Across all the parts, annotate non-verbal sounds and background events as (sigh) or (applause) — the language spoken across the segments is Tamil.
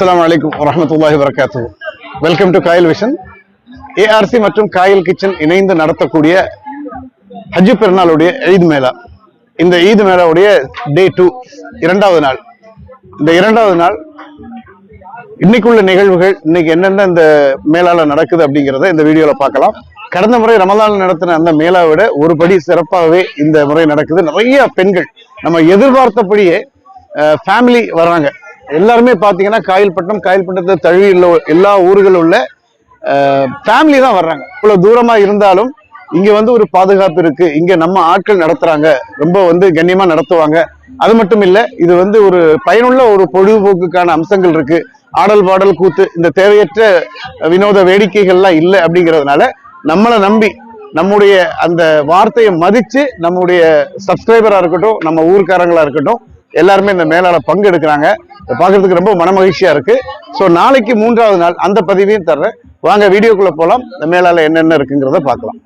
அஸ்லாம் வலைக்கம் வரமத்துல்லாஹி வரகாத்து welcome to Kayal vision ARC மற்றும் காயல் கிச்சன் இணைந்து நடத்தக்கூடிய ஹஜ்ஜு பெருநாளுடைய ஈத் மேளா. இந்த ஈத் மேளாவுடைய டே டூ இரண்டாவது நாள். இந்த இரண்டாவது நாள் இன்னைக்குள்ள நிகழ்வுகள் இன்னைக்கு என்னென்ன இந்த மேலால நடக்குது அப்படிங்கிறத இந்த வீடியோல பார்க்கலாம். கடந்த முறை ரமலான் நடத்தின அந்த மேலாவை விட ஒரு படி சிறப்பாகவே இந்த முறை நடக்குது. நிறைய பெண்கள் நம்ம எதிர்பார்த்தபடியே ஃபேமிலி வர்றாங்க எல்லாருமே பார்த்தீங்கன்னா காயல்பட்டினம் காயல்பட்டினத்தை தழுவி எல்லா ஊர்களும் உள்ள ஃபேமிலி தான் வர்றாங்க. இவ்வளோ தூரமாக இருந்தாலும் இங்கே வந்து ஒரு பாதுகாப்பு இருக்குது இங்கே நம்ம ஆட்கள் நடத்துகிறாங்க ரொம்ப வந்து கண்ணியமாக நடத்துவாங்க. அது மட்டும் இல்லை இது வந்து ஒரு பயனுள்ள ஒரு பொழுதுபோக்குக்கான அம்சங்கள் இருக்குது ஆடல் பாடல் கூத்து இந்த தேவையற்ற வினோத வேடிக்கைகள்லாம் இல்லை அப்படிங்கிறதுனால நம்மளை நம்பி நம்முடைய அந்த வார்த்தையை மதித்து நம்முடைய சப்ஸ்கிரைபராக இருக்கட்டும் நம்ம ஊர்க்காரங்களாக இருக்கட்டும் எல்லாருமே இந்த மேலால பங்கெடுக்கிறாங்க. எடுக்கிறாங்க பார்க்கறதுக்கு ரொம்ப மனமகிழ்ச்சியா இருக்கு. ஸோ நாளைக்கு மூன்றாவது நாள் அந்த பதிவையும் தர்றேன். வாங்க வீடியோக்குள்ள போலாம். இந்த மேலால என்னென்ன இருக்குங்கிறத பார்க்கலாம்.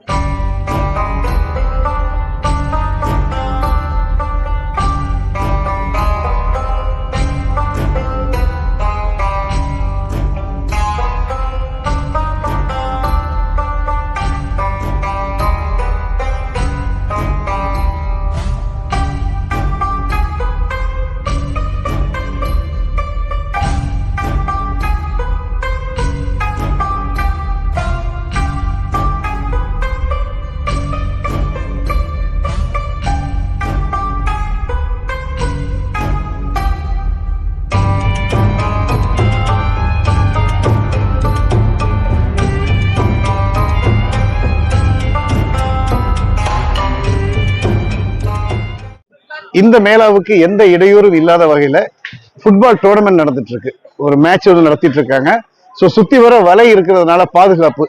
இந்த மேளாவுக்கு எந்த இடையூறும் இல்லாத வகையில ஃபுட்பால் டோர்னமெண்ட் நடந்துட்டு இருக்கு ஒரு மேட்ச் வந்து நடத்திட்டு இருக்காங்க ஸோ சுத்தி வர வலை இருக்கிறதுனால பாதுகாப்பு.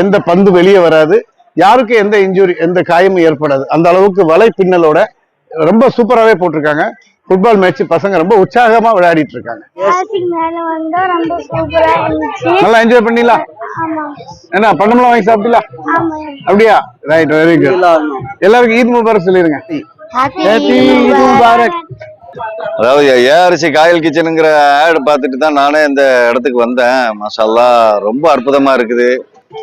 எந்த பந்து வெளியே வராது. யாருக்கும் எந்த இன்ஜுரி எந்த காயமும் ஏற்படாது. அந்த அளவுக்கு வலை பின்னலோட ரொம்ப சூப்பராகவே போட்டிருக்காங்க. ஃபுட்பால் மேட்ச் பசங்க ரொம்ப உற்சாகமா விளையாடிட்டு இருக்காங்க கிளாசிக் மேல வந்தா ரொம்ப சூப்பரா இருந்துச்சு. நல்லா என்ஜாய் பண்ணீங்களா? ஆமா. என்ன பண்டமெல்லாம் வாங்கி சாப்பிட்டீங்களா? ஆமா. அப்படியா? ரைட் வெரி குட் எல்லாருக்கும் ஈத் முபாரக் சொல்லிருங்க. அதாவது ஏஆர்சி காயல் கிச்சனுங்கிற ஆட் பார்த்துட்டு தான் நானே இந்த இடத்துக்கு வந்தேன். மாஷால்லா ரொம்ப அற்புதமா இருக்குது.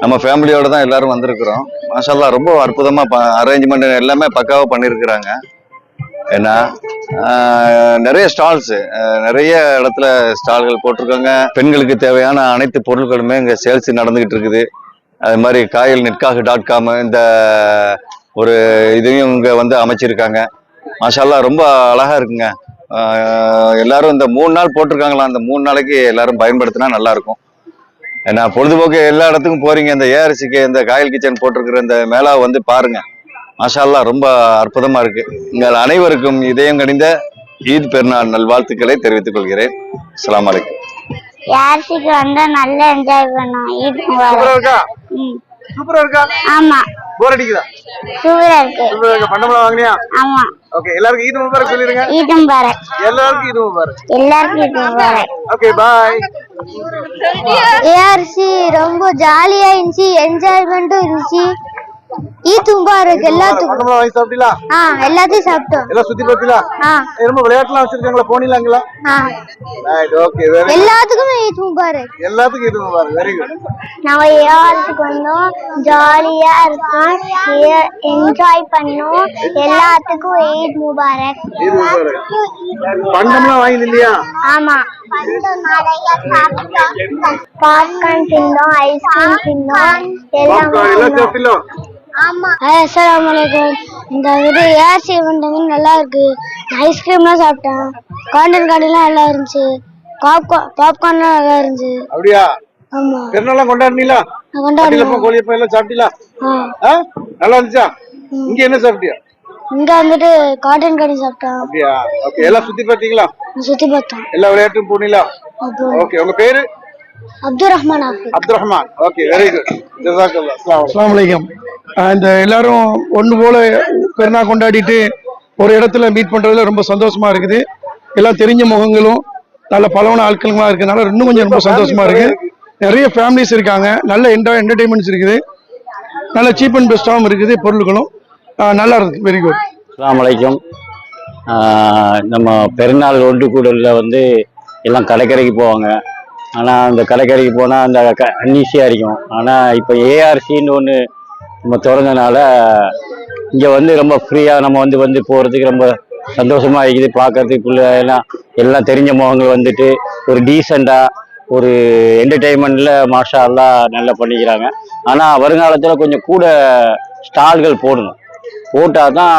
நம்ம ஃபேமிலியோட தான் எல்லாரும் வந்திருக்கிறோம். மாஷால்லா ரொம்ப அற்புதமா அரேஞ்ச்மெண்ட் எல்லாமே பக்காவா பண்ணியிருக்கிறாங்க ஏன்னா நிறைய ஸ்டால்ஸ் நிறைய இடத்துல ஸ்டால்கள் போட்டிருக்காங்க. பெண்களுக்கு தேவையான அனைத்து பொருட்களுமே இங்கே சேல்ஸ் நடந்துகிட்டு இருக்குது. அது மாதிரி காயல் நெட்காக டாட் காம் இந்த ஒரு இதையும் இங்கே வந்து அமைச்சிருக்காங்க. மாஷால்லா ரொம்ப அழகா இருக்குங்க. எல்லாரும் இந்த மூணு நாள் போட்டிருக்காங்களா? அந்த மூணு நாளைக்கு எல்லாரும் பயன்படுத்தினா நல்லா இருக்கும் ஏன்னா பொழுதுபோக்கு எல்லா இடத்துக்கும் போறீங்க. இந்த ஏஆர்சிக்கு இந்த காயல் கிச்சன் போட்டிருக்கிற இந்த மேளாவை வந்து பாருங்க. மாஷால்லா ரொம்ப அற்புதமா இருக்கு. உங்கள் அனைவருக்கும் இதயம் கணிந்த ஈத் பெருநாள் நல்வாழ்த்துக்களை தெரிவித்துக் கொள்கிறேன். அஸ்ஸலாமு அலைக்கும். யார்சிக்கு வந்தா நல்லா என்ஜாய் பண்ணோம் சூப்பரா இருக்கா? ம். சூப்பரா இருக்கா? ஆமா. போர் அடிக்குதா? சூப்பரா இருக்கு. சூப்பரா இருக்கா. பண்டமெல்லாம் வாங்கினியா? ஆமா. ஓகே எல்லாருக்கும் ஈத் முபாரக் சொல்லிருங்க ஈத் முபாரக். எல்லாருக்கும் ஈத் முபாரக். எல்லாருக்கும் ஈத் முபாரக். ஓகே பாய் ஏஆர்சி ரொம்ப ஜாலியா இருந்துச்சு என்ஜாய்மெண்ட்டும் இருந்துச்சு. ஈத் முபாரக் எல்லாத்துக்கும் வாங்கி சாப்பிட்டீங்களா? ஆ எல்லாத்தையும் சாப்பிட்டோம். எல்லாம் சுத்தி பார்த்தீங்களா ஆ. ஏய், ரொம்ப விளையாட்டுலாம் வச்சிருக்காங்களா? போனீங்களாங்களா ஆ. ரைட் ஓகே வெரி எல்லாத்துக்குமே ஈத் முபாரக் எல்லாத்துக்கும் இது முபாரக் வெரி குட் நாங்க ஏஆர்சிக்கு வந்தோம். ஜாலியா இருக்கோம். என்ஜாய் பண்ணோம். எல்லாத்துக்கும் ஈத் முபாரக். ஈத் முபாரக். பண்டம்லாம் வாங்கி இல்லையா? ஆமா. பாப்கார்ன் தின்னோம் ஐஸ்கிரீம் தின்னோம். எல்லாம் பாப்கார்ன் அஸ்ஸலாமு அலைக்கும். இந்த இது ஏசி வந்து நல்லா இருக்கு ஐஸ்கிரீம்லாம் சாப்பிட்டேன். காண்டன் கார்டெல்லாம் நல்லா இருந்துச்சு. பாப்கார்ன் பாப்கார்ன்லாம் நல்லா இருந்துச்சு. அப்படியா? ஆமா. பெருநாள்லாம் கொண்டாடுனீங்களா? அடிலப்பா கோழியப்பா எல்லாம் சாப்பிட்டீங்களா? நல்லா இருந்துச்சா? இங்க என்ன சாப்பிட்டியா? இங்க வந்துட்டு காட்டன் கார்டன் சாப்பிட்டேன். அப்படியா? ஓகே எல்லாம் சுத்தி பார்த்தீங்களா? நான் சுத்தி பார்த்தேன். எல்லா விளையாட்டும் போனீங்களா? ஓகே உங்க பேரு? Abdul Rahman Abdul Rahman okay very good ஜசாக்கல்லா அஸ்ஸலாமு அலைக்கும். அஸ்ஸலாமு அலைக்கும். ஆஹ் இந்த எல்லாரும் ஒன்று போல பெருநா கொண்டாடிட்டு ஒரு இடத்துல மீட் பண்றதுல ரொம்ப சந்தோஷமா இருக்குது. எல்லாம் தெரிஞ்ச முகங்களும் நல்ல பலவன ஆட்களுமா இருக்கனால இன்னும் கொஞ்சம் ரொம்ப சந்தோஷமா இருக்கு. நிறைய ஃபேமிலிஸ் இருக்காங்க. நல்ல என்டா என்டர்டைன்மெண்ட்ஸ் இருக்குது. நல்ல சீப் அண்ட் பெஸ்டாகவும் இருக்குது பொருட்களும் நல்லா இருக்கு. வெரி குட் அஸ்ஸலாமு அலைக்கும். ஆஹ் நம்ம பெருநாள் ஒன்று கூடலில் வந்து எல்லாம் கடற்கரைக்கு போவாங்க. ஆனால் அந்த கடற்கரைக்கு போனால் அந்த க அன்னீசியாக இருக்கும். ஆனால் இப்போ ஏஆர்சின்னு ஒன்று நம்ம திறந்தனால இங்கே வந்து ரொம்ப ஃப்ரீயாக நம்ம வந்து வந்து போகிறதுக்கு ரொம்ப சந்தோஷமாக இருக்குது. பார்க்கறதுக்குள்ள எல்லாம் எல்லாம் தெரிஞ்ச முகங்கள் வந்துட்டு ஒரு டீசெண்டாக ஒரு என்டர்டெயின்மெண்ட்ல மாஷா எல்லாம் நல்லா பண்ணிக்கிறாங்க. ஆனால் வருங்காலத்தில் கொஞ்சம் கூட ஸ்டால்கள் போடணும். போட்டால் தான்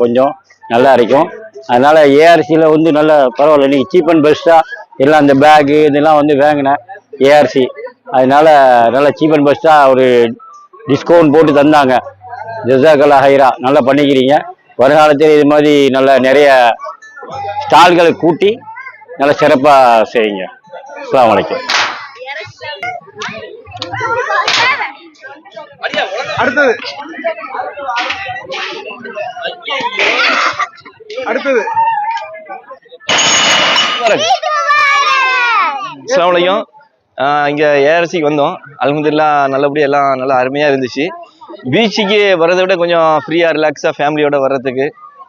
கொஞ்சம் நல்லா இருக்கும். அதனால் ஏஆர்சியில் வந்து நல்ல பரவாயில்ல. நீங்கள் சீப் அண்ட் பெஸ்ட்டாக எல்லாம் அந்த பேகு இதெல்லாம் வந்து வாங்கினேன் ஏஆர்சி அதனால நல்லா சீப் அண்ட் பெஸ்ட்டாக ஒரு டிஸ்கவுண்ட் போட்டு தந்தாங்க. ஜசாக்கல்லா ஹைரா. நல்லா பண்ணிக்கிறீங்க. வருங்காலத்தில் இது மாதிரி நல்ல நிறைய ஸ்டால்களை கூட்டி நல்லா சிறப்பாக செய்யுங்க. அஸ்லாம் வலைக்கம் அடுத்தது. அடுத்தது. அஸ்லாம் இங்கே ஏஆர்சிக்கு வந்தோம். அலமதுல்லா நல்லபடியாக எல்லாம் நல்லா அருமையாக இருந்துச்சு. பீச்சுக்கு வர்றதை விட கொஞ்சம் ஃப்ரீயாக ரிலாக்ஸாக ஃபேமிலியோட வர்றதுக்கு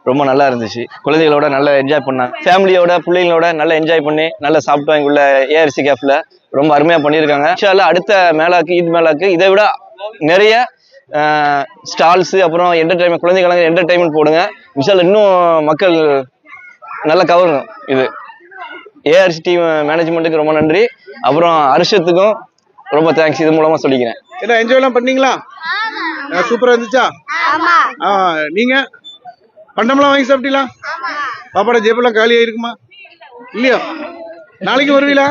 ரொம்ப நல்லா இருந்துச்சு. குழந்தைகளோட நல்லா என்ஜாய் பண்ணாங்க ஃபேமிலியோட பிள்ளைங்களோட நல்லா என்ஜாய் பண்ணி நல்லா சாப்பிட்டோம் இங்குள்ள ஏஆர்சி கேஃபில் ரொம்ப அருமையாக பண்ணியிருக்காங்க. ஆக்சுவலாக அடுத்த மேலாக்கு ஈத் மேலாக்கு இதை விட நிறைய ஸ்டால்ஸு அப்புறம் என்டர்டைன்மெண்ட் குழந்தைகளுக்கு என்டர்டைன்மெண்ட் போடுங்க. இன்ஷால்லா இன்னும் மக்கள் நல்லா கவரணும் இது. ஏஆர்சி டீம் மேனேஜ்மெண்ட்டுக்கு ரொம்ப நன்றி. அப்புறம் அரிஷத்துக்கும் ரொம்ப தேங்க்ஸ் இது மூலமா சொல்லிக்கிறேன். என்ன என்ஜாய் எல்லாம் பண்ணீங்களா? சூப்பரா இருந்துச்சா? ஆ, நீங்க? பண்டம்லாம் வாங்கி சாப்பிட்டீங்களா? பாப்பாட ஜேபெல்லாம் காலியா இருக்குமா இல்லையா? நாளைக்கு வருவீங்களா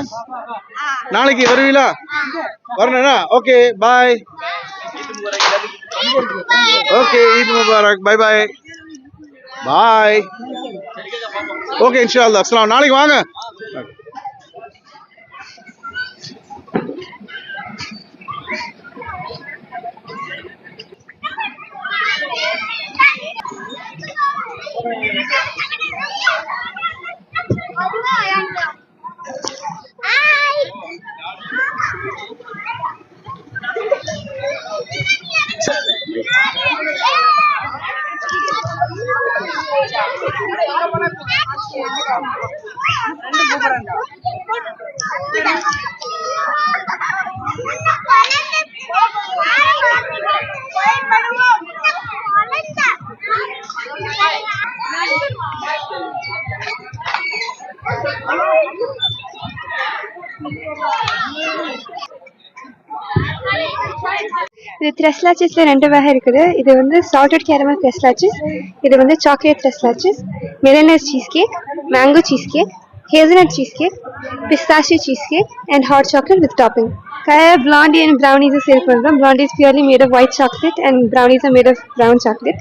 நாளைக்கு வருவீங்களா வரணும்னா ஓகே பாய் ஓகே ஈத் முபாரக் பை பாய் பாய் ஓகே இன்ஷா அல்லா அஸ்ஸலாம் நாளைக்கு வாங்க. த்ரெஸ்லாச்சஸில் ரெண்டு வகை இருக்குது இது வந்து சால்டட் கேரமல் த்ரெஸ்லாச்சஸ் இது வந்து chocolate tres leches மெலனஸ் cheese cake mango cheese cake hazelnut cheese cake pistachio cheese cake and hot chocolate with topping colour blondie and ப்ரௌனிஸை சேல் பண்ணுறோம் blondie is purely made of white chocolate and brownies made of brown chocolate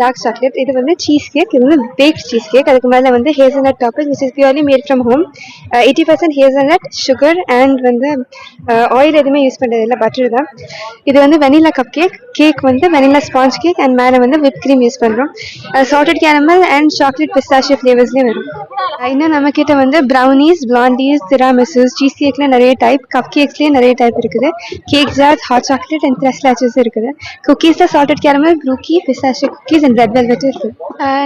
dark chocolate இது வந்து சீஸ் கேக் இது வந்து பேக்ட் சீஸ் கேக் அதுக்கு மேலே வந்து hazelnut topping which is purely made from home eighty percent hazelnut sugar and வந்து ஆயில் எதுவுமே யூஸ் பண்ணுறது இல்லை. பட்டர் தான். இது வந்து வெனிலா கப் கேக் கேக் வந்து வெனிலா ஸ்பாஞ்ச் கேக் அண்ட் மேலே வந்து விப் க்ரீம் யூஸ் பண்ணுறோம் salted caramel and chocolate pistachio ஃப்ளேவர்ஸ்லேயும் வரும். அஹ் இன்னும் நம்மக்கிட்ட வந்து ப்ரௌனிஸ் பிளாண்டிஸ் திராமிசஸ் சீஸ் கேக்கில் நிறைய டைப் கப் கேக்ஸ்லேயே நிறைய டைப் இருக்குது. Cake jars hot chocolate and tres leches இருக்குது. குக்கீஸில் salted caramel brookie pistachio cookies and red வெல்வெட்டும் இருக்குது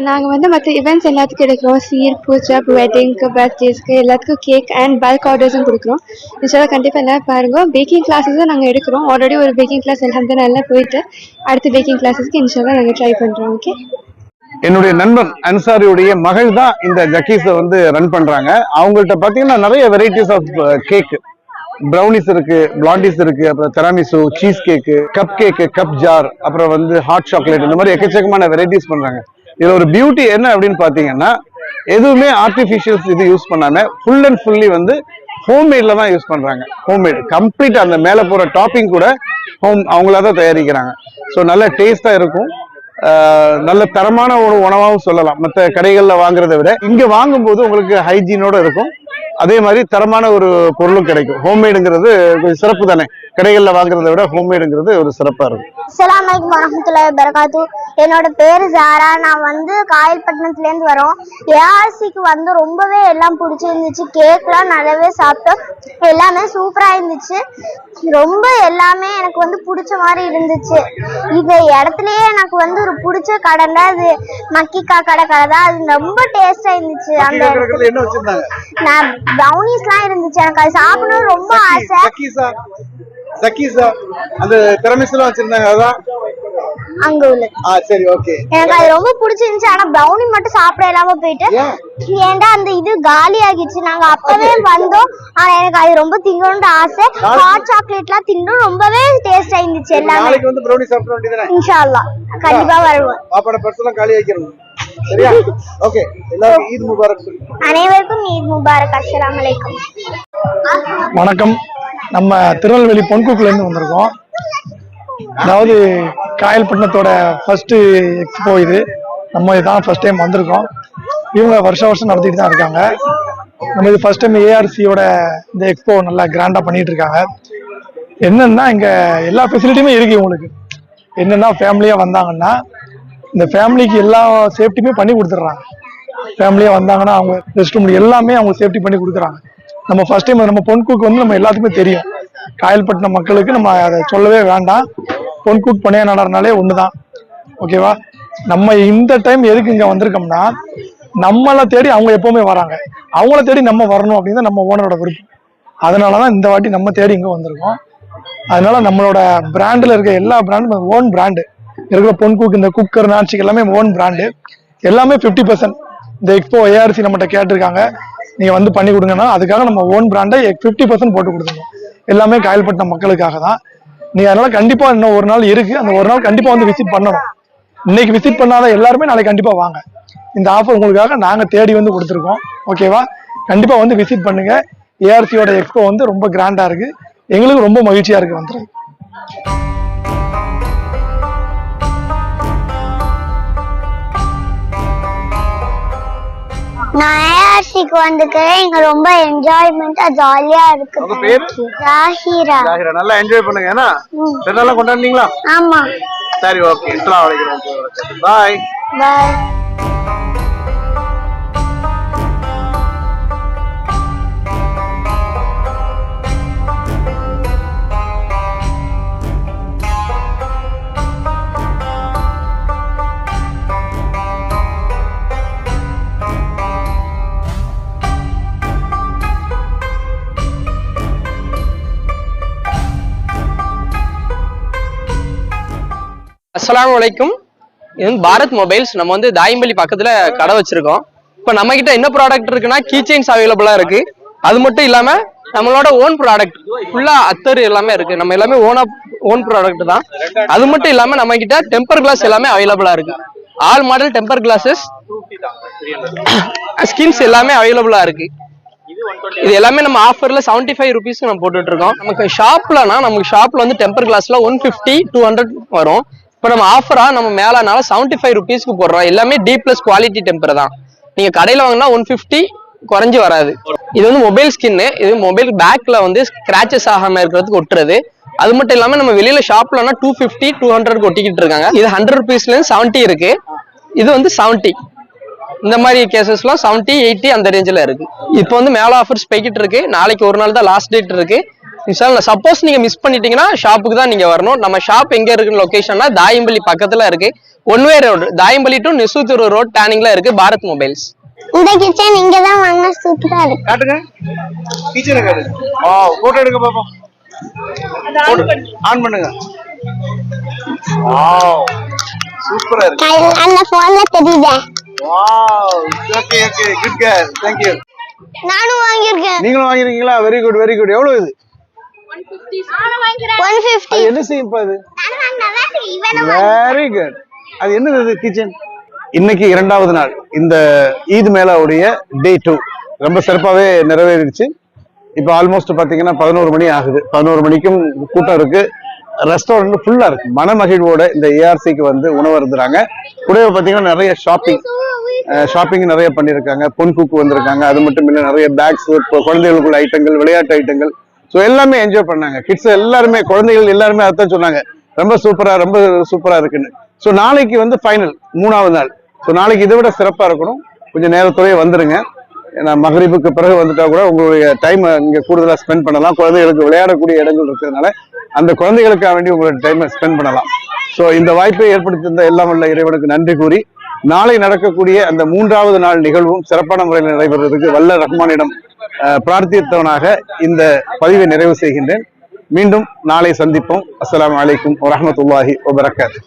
நாங்கள் வந்து மற்ற இவெண்ட்ஸ் எல்லாத்துக்கும் எடுக்கிறோம். சீர் பூஜப் வெட்டிங்க்கு பர்த்டேஸ்க்கு எல்லாத்துக்கும் கேக் அண்ட் பல்க் ஆர்டர்ஸும் கொடுக்குறோம். நிச்சயம் கண்டிப்பாக எல்லாரும் பாருங்க. பேக்கிங் கிளாஸஸும் நாங்கள் எடுக்கிறோம். ஆல்ரெடி ஒரு பேக்கிங் கிளாஸ் எல்லாம் நல்லா போயிட்டு அடுத்த பேக்கிங் கிளாஸஸ்க்கு இன்ஷால்லாம் நாங்கள் ட்ரை பண்ணுறோம் ஓகே என்னுடைய நண்பன் அன்சாரியுடைய மகள் தான் இந்த ஜக்கீஸ வந்து ரன் பண்றாங்க. அவங்கள்ட்ட பாத்தீங்கன்னா நிறைய வெரைட்டிஸ் ஆஃப் கேக் ப்ரௌனிஸ் இருக்கு பிளாண்டிஸ் இருக்கு அப்புறம் tiramisu cheese cake cup cake cup jar அப்புறம் வந்து ஹாட் சாக்லேட் இந்த மாதிரி எக்கச்சக்கமான வெரைட்டிஸ் பண்றாங்க. இதுல ஒரு பியூட்டி என்ன அப்படின்னு பாத்தீங்கன்னா எதுவுமே ஆர்டிஃபிஷியல்ஸ் இது யூஸ் பண்ணாம ஃபுல் அண்ட் ஃபுல்லி வந்து ஹோம்மேட்ல தான் யூஸ் பண்றாங்க. ஹோம்மேட் கம்ப்ளீட் அந்த மேல போற டாப்பிங் கூட ஹோம் அவங்களா தான் தயாரிக்கிறாங்க. ஸோ நல்ல டேஸ்டா இருக்கும். நல்ல தரமான ஒரு உணவாகவும் சொல்லலாம். மற்ற கடைகளில் வாங்குறதை விட இங்கே வாங்கும்போது உங்களுக்கு ஹைஜீனோட இருக்கும். அதே மாதிரி தரமான ஒரு பொருளும் கிடைக்கும். ஹோம்மேடுங்கிறது கொஞ்சம் சிறப்பு தானே? கடைகளில் வாங்குறதை விட ஹோம்மேடுங்கிறது ஒரு சிறப்பா இருக்கும். அஸ்ஸலாமு அலைக்கும் வரஹ்மத்துல்லாஹி வபரகாத்து. என்னோட பேர் ஜாரா நான் வந்து காயல்பட்டினத்துலேருந்து வரோம். ஏஆர்சிக்கு வந்து ரொம்பவே எல்லாம் பிடிச்சிருந்துச்சு. கேக்லாம் நல்லாவே சாப்பிட்டோம். எல்லாமே சூப்பராக இருந்துச்சு. ரொம்ப எல்லாமே எனக்கு வந்து பிடிச்ச மாதிரி இருந்துச்சு. இந்த இடத்துலயே எனக்கு வந்து ஒரு பிடிச்ச கடைன்னா அது மக்கிக்கா கடை கடை தான். அது ரொம்ப டேஸ்டாக இருந்துச்சு. அந்த நான் ப்ரௌனிஸ்லாம் இருந்துச்சு. எனக்கு அது சாப்பிடணும் ரொம்ப ஆசை. சக்கீசா அந்த திறமைசுலாம் வச்சிருந்தாங்க அதான்? அங்க உள்ளது ஆ சரி ஓகே. எனக்கு அது ரொம்ப பிடிச்சிருந்துச்சு ஆனா ப்ரௌனி மட்டும் சாப்பிட இல்லாம போயிட்டு ஏன்டா அந்த இது காலி ஆகிடுச்சு? நாங்க அப்பவே வந்தோம். ஆனா எனக்கு அது ரொம்ப திங்கணும்னு ஆசை. ஹாட் சாக்லேட்லாம் தின்னும் ரொம்பவே டேஸ்ட் இருந்துச்சு எல்லாமே. நாளைக்கு வந்து ப்ரௌனி சாப்பிட வேண்டியதானே இன்ஷா அல்லாஹ் கண்டிப்பா வருவோம். பாப்பாட பர்செல்லாம் காலி ஆக்கிடணும். சரியா? (laughs) ஓகே எல்லாருக்கும் ஈத் முபாரக் அனைவருக்கும் ஈத் முபாரக் அஸ்ஸலாமு அலைக்கும். வணக்கம். நம்ம திருநெல்வேலி பொன்கூக்குலேருந்து வந்திருக்கோம். அதாவது காயல்பட்டினத்தோட ஃபர்ஸ்ட் எக்ஸ்போ இது. நம்ம இதுதான் ஃபர்ஸ்ட் டைம் வந்திருக்கோம். இவங்க வருஷம் வருஷம் நடத்திட்டு தான் இருக்காங்க. நம்ம இது ஃபர்ஸ்ட் டைம் ஏஆர்சியோட இந்த எக்ஸ்போ நல்லா கிராண்டாக பண்ணிட்டு இருக்காங்க. என்னன்னா இங்கே எல்லா ஃபெசிலிட்டியுமே இருக்கு இவங்களுக்கு. என்னன்னா ஃபேமிலியாக வந்தாங்கன்னா இந்த ஃபேமிலிக்கு எல்லா சேஃப்டியுமே பண்ணி கொடுத்துட்றாங்க. ஃபேமிலியாக வந்தாங்கன்னா அவங்க ரெஸ்ட் ரூம் எல்லாமே அவங்க சேஃப்டி பண்ணி கொடுக்குறாங்க. நம்ம ஃபர்ஸ்ட் டைம் நம்ம பொன்கூக்கு வந்து நம்ம எல்லாத்துக்குமே தெரியும். காயல்பட்டினம் மக்களுக்கு நம்ம அதை சொல்லவே வேண்டாம். பொன்கூக் பணியா நடனாலே ஒண்ணுதான். ஓகேவா நம்ம இந்த டைம் எதுக்கு இங்க வந்திருக்கோம்னா நம்மளை தேடி அவங்க எப்பவுமே வராங்க. அவங்கள தேடி நம்ம வரணும் அப்படின்னு நம்ம ஓனரோட விருப்பம். அதனாலதான் இந்த வாட்டி நம்ம தேடி இங்க வந்திருக்கோம். அதனால நம்மளோட பிராண்ட்ல இருக்க எல்லா பிராண்டும் ஓன் பிராண்டு இருக்கிற பொன் குக் இந்த குக்கர் நான்சிக் எல்லாமே ஓன் பிராண்டு எல்லாமே ஃபிஃப்டி பர்சன்ட் இந்த எக்ஸ்போ ஏஆர்சி நம்மகிட்ட கேட்டிருக்காங்க. நீங்க வந்து பண்ணி கொடுங்கன்னா அதுக்காக நம்ம ஓன் பிராண்டை ஃபிஃப்டி பர்சன்ட் போட்டு கொடுத்துருங்க எல்லாமே காயல்பட்ட மக்களுக்காக தான். நீ அதனால கண்டிப்பா இன்னும் ஒரு நாள் இருக்கு. அந்த ஒரு நாள் கண்டிப்பா வந்து விசிட் பண்ணணும். இன்னைக்கு விசிட் பண்ணாத எல்லாருமே நாளைக்கு கண்டிப்பா வாங்க. இந்த ஆஃபர் உங்களுக்காக நாங்க தேடி வந்து கொடுத்துருக்கோம். ஓகேவா கண்டிப்பா வந்து விசிட் பண்ணுங்க. ஏஆர்சியோட எக்ஸ்போ வந்து ரொம்ப கிராண்டா இருக்கு. எங்களுக்கு ரொம்ப மகிழ்ச்சியா இருக்கு வந்துருக்கு. நான் ஏஆர்சிக்கு வந்துக்கிறேன் இங்க ரொம்ப என்ஜாய்மெண்டா ஜாலியா உங்க பேரு? இருக்கு ஜாஹீரா. ஜாகிரா நல்லா என்ஜாய் பண்ணுங்க. ஏன்னா பெருநாள் கொண்டாடுனீங்களா? ஆமா. சரி ஓகே இஸ்லாம் வலைக்கும் பாய் பாய் அஸ்லாம் வலைக்கும் இது வந்து பாரத் மொபைல்ஸ். நம்ம வந்து தாயம்பள்ளி பக்கத்துல கடை வச்சிருக்கோம். இப்போ நம்ம கிட்ட என்ன ப்ராடக்ட் இருக்குன்னா கீச்சைன்ஸ் அவைலபிளா இருக்கு. அது மட்டும் இல்லாம நம்மளோட ஓன் ப்ராடக்ட் ஃபுல்லா அத்தர் எல்லாமே இருக்கு. நம்ம எல்லாமே ஓனா ஓன் ப்ராடக்ட் தான். அது மட்டும் இல்லாம நம்ம கிட்ட டெம்பர் கிளாஸ் எல்லாமே அவைலபிளா இருக்கு. All model temper glasses skins எல்லாமே அவைலபிளா இருக்கு. இது எல்லாமே நம்ம ஆஃபர்ல செவன்டி ஃபைவ் ருபீஸ்க்கு நம்ம போட்டுட்டு இருக்கோம். நமக்கு ஷாப்லனா நமக்கு ஷாப்ல வந்து டெம்பர் கிளாஸ்ல ஒன் ஃபிஃப்டி டூ ஹண்ட்ரட் வரும். இப்போ நம்ம ஆஃபரா நம்ம மேலனால செவன்டி ஃபைவ் ருபீஸ்க்கு போடுறோம். எல்லாமே டி பிளஸ் குவாலிட்டி டெம்பர் தான். நீங்க கடையில வாங்கினா ஒன் ஃபிஃப்டி குறைஞ்சி வராது. இது வந்து மொபைல் ஸ்கின்னு இது மொபைல் பேக்ல வந்து ஸ்கிராச்சஸ் ஆகாம இருக்கிறதுக்கு ஒட்டுறது. அது மட்டும் இல்லாம நம்ம வெளியில ஷாப்லனா டூ ஃபிஃப்டி டூ ஹண்ட்ரட் ஒட்டிக்கிட்டு இருக்காங்க. இது ஹண்ட்ரட் ருபீஸ்ல இருந்து செவன்ட்டி இருக்கு. இது வந்து செவன்ட்டி இந்த மாதிரி கேசஸ்லாம் செவன்ட்டி எயிட்டி அந்த ரேஞ்சில் இருக்கு. இப்போ வந்து மேல ஆஃபர்ஸ் போய்கிட்டு இருக்கு. நாளைக்கு ஒரு நாள் தான் லாஸ்ட் டேட் இருக்கு. சப்போஸ் நீங்க மிஸ் பண்ணிட்டீங்கன்னா ஷாப்புக்கு தான் நீங்க வரணும். நம்ம ஷாப் எங்க இருக்கு லொகேஷன்னா தாயம்பள்ளி பக்கத்துல இருக்கு. One way road Thayampalli to Nisuthur road டேனிங்ல இருக்கு பாரத் மொபைல்ஸ் இந்த கிச்சன் இங்க தான் வாங்கினா சூப்பரா இருக்கு. காட்டுங்க. கிச்சனை காட்டு. ஆ போட்டோ எடுங்க பாப்போம். ஆன் பண்ணுங்க. வாவ் சூப்பரா இருக்கு. அந்த போன்ல தெரியுதே? Wow okay okay good care thank you நானும் வாங்கியிருக்கேன். நீங்களும் வாங்கிருக்கீங்களா? வெரி குட் வெரி குட் எவ்வளவு இது? என்ன செய்யும் அது வெரி குட் அது என்னது கிச்சன் இன்னைக்கு இரண்டாவது நாள். இந்த ஈத் மேலாவுடைய டே டூ ரொம்ப சிறப்பாகவே நிறைவேறிடுச்சு. இப்போ ஆல்மோஸ்ட் பார்த்தீங்கன்னா பதினோரு மணி ஆகுது. பதினோரு மணிக்கும் கூட்டம் இருக்கு. ரெஸ்டாரண்ட் ஃபுல்லா இருக்கு. மனமகிழ்வோட இந்த ஏஆர்சிக்கு வந்து உணவு இருந்துறாங்க கூடவே பார்த்தீங்கன்னா நிறைய ஷாப்பிங் ஷாப்பிங் நிறைய பண்ணியிருக்காங்க. பொன் குக்கு வந்திருக்காங்க. அது மட்டும் இல்லை நிறைய பேக்ஸ் குழந்தைகளுக்குள்ள ஐட்டங்கள் விளையாட்டு ஐட்டங்கள் ஸோ எல்லாமே என்ஜாய் பண்ணாங்க. கிட்ஸ் எல்லாருமே குழந்தைகள் எல்லாருமே அதான் சொன்னாங்க. ரொம்ப சூப்பரா ரொம்ப சூப்பரா இருக்குன்னு. ஸோ நாளைக்கு வந்து ஃபைனல் மூணாவது நாள். ஸோ நாளைக்கு இதை விட சிறப்பாக இருக்கணும். கொஞ்சம் நேரத்துலேயே வந்துடுங்க ஏன்னா மகரிப்புக்கு பிறகு வந்துட்டா கூட உங்களுடைய டைம் இங்கே கூடுதலாக ஸ்பெண்ட் பண்ணலாம். குழந்தைகளுக்கு விளையாடக்கூடிய இடங்கள் இருக்கிறதுனால அந்த குழந்தைகளுக்காக வேண்டி உங்களுடைய டைமை ஸ்பெண்ட் பண்ணலாம். ஸோ இந்த வாய்ப்பை ஏற்படுத்தி எல்லாம் உள்ள இறைவனுக்கு நன்றி கூறி நாளை நடக்கக்கூடிய அந்த மூன்றாவது நாள் நிகழ்வும் சிறப்பான முறையில் நடைபெறுவதற்கு வல்ல ரஹ்மானிடம் பிரார்த்தித்தவனாக இந்த பதிவை நிறைவு செய்கின்றேன். மீண்டும் நாளை சந்திப்போம். அஸ்லாம் அலைக்கும் வரமத்துல்லாஹி வபரகாத்